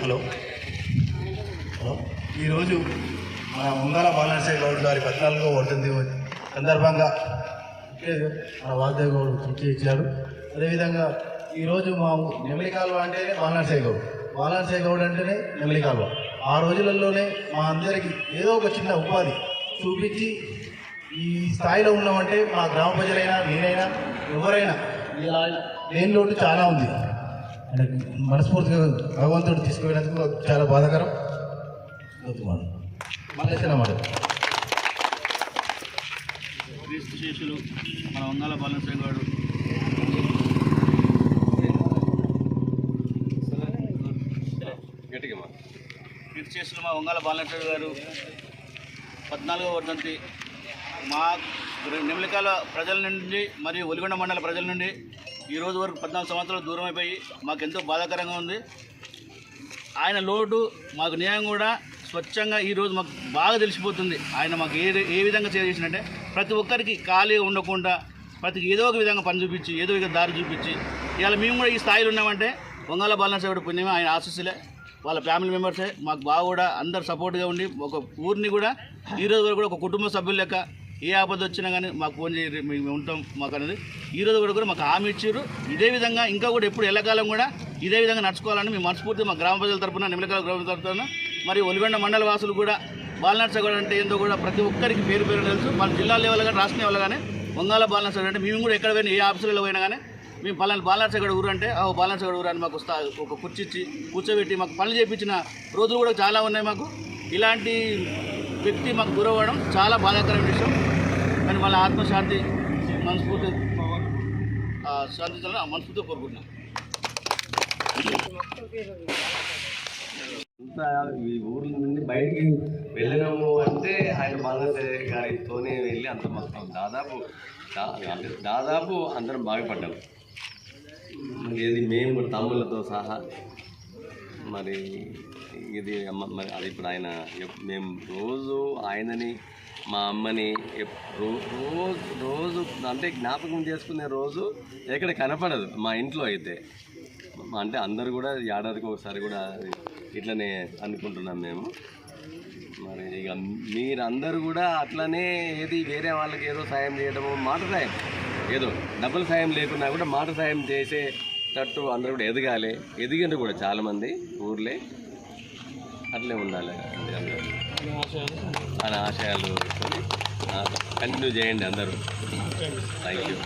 Hello. Hello. ఈరోజు మన ముంగాల బాలనరసింహ గౌడ్ గారి పద్నాలుగో వర్ధంతి సందర్భంగా మన వాసుదేవ్ గౌడ్ కృషి ఇచ్చారు. అదేవిధంగా ఈరోజు మా నెమిలి కాలువ అంటేనే బాలనరసింహ గౌడ్. బాలనరసింహ గౌడ్ అంటేనే నెమిలి కాలువ. ఆ రోజులలోనే మా అందరికీ ఏదో ఒక చిన్న ఉపాధి చూపించి ఈ స్థాయిలో ఉన్నామంటే మా గ్రామ ప్రజలైనా నేనైనా ఎవరైనా ఇలా లేని లోటు చాలా ఉంది. అంటే మనస్ఫూర్తిగా భగవంతుడు తీసుకుపోయినందుకు చాలా బాధాకరం. మళ్ళీ మాట క్రీస్తు శిష్యులు మన వంగాల బాలనసింగ్ గారు గట్టిగా మా మా వంగాల బాలనసింగ్ గారు పద్నాలుగో వర్ధంతి. మా నెమలికాల ప్రజల నుండి మరియు ఒలిగొండ మండల ప్రజల నుండి ఈ రోజు వరకు పద్నాలుగు సంవత్సరాలు దూరం అయిపోయి మాకు ఎంతో బాధాకరంగా ఉంది. ఆయన లోటు మాకు న్యాయం కూడా స్వచ్ఛంగా ఈరోజు మాకు బాగా తెలిసిపోతుంది. ఆయన మాకు ఏ ఏ విధంగా చేసినంటే ప్రతి ఒక్కరికి ఖాళీగా ఉండకుండా ప్రతి ఏదో ఒక విధంగా పని చూపించి ఏదో ఒక దారి చూపించి ఇవాళ మేము కూడా ఈ స్థాయిలో ఉన్నామంటే వంగాల బాలనసేవుడు పుణ్యమే ఆయన ఆశస్సులే. వాళ్ళ ఫ్యామిలీ మెంబర్సే. మాకు బాగా కూడా అందరు సపోర్ట్గా ఉండి ఒక ఊరిని కూడా ఈ రోజు వరకు కూడా ఒక కుటుంబ సభ్యుల లెక్క ఏ ఆపద వచ్చినా కానీ మాకు ఫోన్ చేయండి మేము ఉంటాం మాకు అనేది. ఈరోజు కూడా కూడా మాకు హామీ ఇచ్చారు ఇదే విధంగా ఇంకా కూడా ఎప్పుడు ఎల్లకాలం కూడా ఇదే విధంగా నడుచుకోవాలని మేము మనస్ఫూర్తి మా గ్రామ ప్రజల తరపున నిమ్మలకాల గ్రామ తరఫున మరి ఒలిగొండ మండల వాసులు కూడా బాలనర్సగూడ అంటే ఏందో కూడా ప్రతి ఒక్కరికి పేరు పేరు తెలుసు. వాళ్ళ జిల్లా లెవెల్ కానీ రాష్ట్ర లెవెల్ కానీ వంగాల బాలనర్సగూడ అంటే మేము కూడా ఎక్కడ పోయినా ఏ ఆఫీసులలో పోయినా కానీ మేము పలానా బాలాసగడ ఊరు అంటే ఓ బాలాసగడ ఊరు అని మాకు వస్తా ఒక కుర్చిచ్చి కూర్చోబెట్టి మాకు పనులు చేయించిన రోజులు కూడా చాలా ఉన్నాయి మాకు. ఇలాంటి వ్యక్తి మాకు గురవ్వడం చాలా బాధాకరమైన విషయం. కానీ వాళ్ళ ఆత్మశాంతి మనస్ఫూర్తి ఆ, శాంతించాలని మనస్ఫూర్తిగా కోరుకుంటున్నాం. ఈ ఊర్ల నుండి బయటికి వెళ్ళినాము అంటే ఆయన బాలనసే గారితోనే వెళ్ళి అంత మొత్తం. దాదాపు దాదాపు అందరం బాగుపడ్డాము ఇది మేము తమ్ముళ్ళతో సహా మరి ఇది అమ్మ- మరి అది ఇప్పుడు ఆయన మేము రోజు ఆయనని మా అమ్మని రోజు రోజు అంటే జ్ఞాపకం చేసుకునే రోజు ఎక్కడ కనపడదు మా ఇంట్లో అయితే. అంటే అందరు కూడా ఏడాదికి ఒకసారి కూడా ఇట్లనే అనుకుంటున్నాం మేము. మరి ఇక మీరందరూ కూడా అట్లనే ఏది వేరే వాళ్ళకి ఏదో సాయం చేయడము మాట సాయం ఏదో డబ్బుల సాయం లేకున్నా కూడా మాట సాయం చేసేటట్టు అందరూ కూడా ఎదగాలి. ఎదిగిండ్రు కూడా చాలామంది ఊర్లే. అట్లే ఉండాలి మన ఆశయాలు కంటిన్యూ చేయండి అందరూ. Thank you